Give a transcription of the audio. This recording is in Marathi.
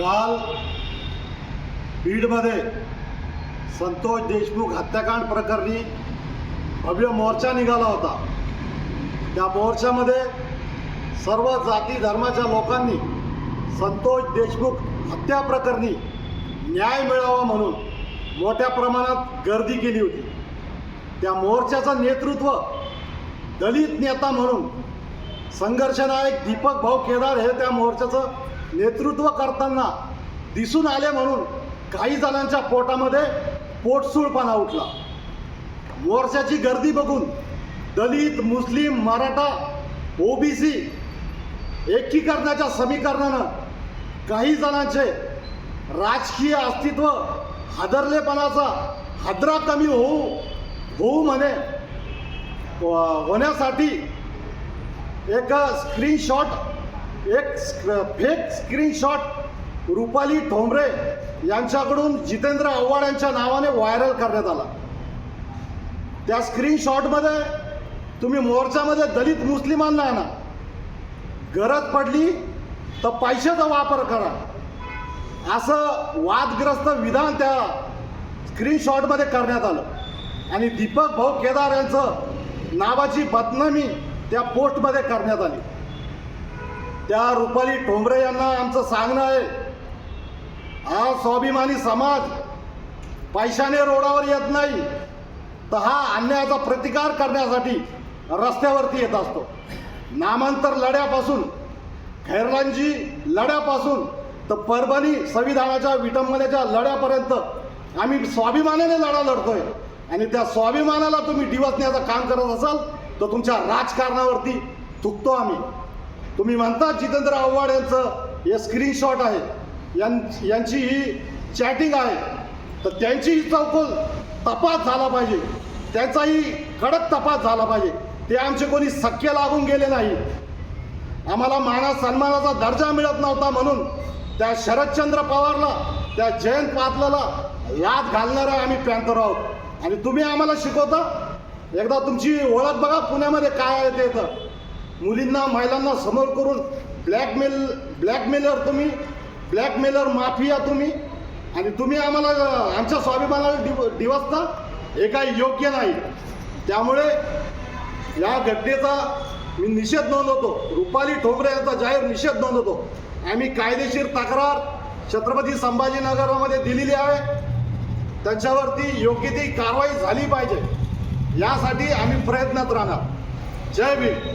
काल बीडमध्ये संतोष देशमुख हत्याकांड प्रकरणी भव्य मोर्चा निघाला होता. त्या मोर्चामध्ये सर्व जाती धर्माच्या लोकांनी संतोष देशमुख हत्या प्रकरणी न्याय मिळावा म्हणून मोठ्या प्रमाणात गर्दी केली होती. त्या मोर्चाचं नेतृत्व दलित नेता म्हणून संघर्षनायक दीपक भाऊ केदार हे त्या मोर्चाचं नेतृत्व करताना दिसून आले म्हणून काही जणांच्या पोटामध्ये पोटसूळपणा उठला. मोर्चाची गर्दी बघून दलित मुस्लिम मराठा ओबीसी एकीकरणाच्या समीकरणानं काही जणांचे राजकीय अस्तित्व हादरलेपणाचा हादरा कमी होऊ होऊ म्हणे. होण्यासाठी एक स्क्रीनशॉट एक फेक स्क्रीनशॉट रुपाली ठोंबरे यांच्याकडून जितेंद्र आव्हाड यांच्या नावाने व्हायरल करण्यात आला. त्या स्क्रीनशॉटमध्ये तुम्ही मोर्चामध्ये दलित मुस्लिमांना आणा. गरज पडली तर पैशाचा वापर करा. असं वादग्रस्त विधान त्या स्क्रीनशॉटमध्ये करण्यात आलं. आणि दीपक भाऊ केदार यांचं नावाची बदनामी त्या पोस्टमध्ये करण्यात आली. त्या रुपाली ठोंबरे यांना आमचं सांगणं आहे. हा स्वाभिमानी समाज पैशाने रोडावर येत नाही तर हा अन्यायाचा प्रतिकार करण्यासाठी रस्त्यावरती येत असतो. नामांतर लढ्यापासून खैरलांजी लढ्यापासून तर परभणी संविधानाच्या विटंबनेच्या लढ्यापर्यंत आम्ही स्वाभिमानाने लढा लढतोय. आणि त्या स्वाभिमानाला तुम्ही डिवसण्याचं काम करत असाल तर तुमच्या राजकारणावरती थुकतो आम्ही. तुम्ही म्हणता जितेंद्र आव्हाड यांचं हे स्क्रीनशॉट आहे. यां- यांची ही चॅटिंग आहे. तर त्यांची ही तपास झाला पाहिजे. त्यांचाही कडक तपास झाला पाहिजे. ते आमचे कोणी सख्य लागून गेले नाही. आम्हाला माना सन्मानाचा दर्जा मिळत नव्हता म्हणून त्या शरदचंद्र पवारला त्या जयंत पाटलाला याद घालणारा आम्ही पॅन्थर आहोत. आणि तुम्ही आम्हाला शिकवता? एकदा तुमची ओळख बघा पुण्यामध्ये काय आहे ते तर. मुलींना महिलांना समोर करून ब्लॅकमेल ब्लॅकमेलर तुम्ही ब्लॅकमेलर माफिया तुम्ही आणि तुम्ही आम्हाला आमच्या स्वाभिमानाला डि दिवसता हे काही योग्य नाही. त्यामुळे या घटनेचा मी निषेध नोंदवतो. रुपाली ठोंबरे यांचा जाहीर निषेध नोंदवतो. आम्ही कायदेशीर तक्रार छत्रपती संभाजीनगरामध्ये दिलेली आहे. त्यांच्यावरती योग्य ती कारवाई झाली पाहिजे. यासाठी आम्ही प्रयत्नात राहणार. जय भीम.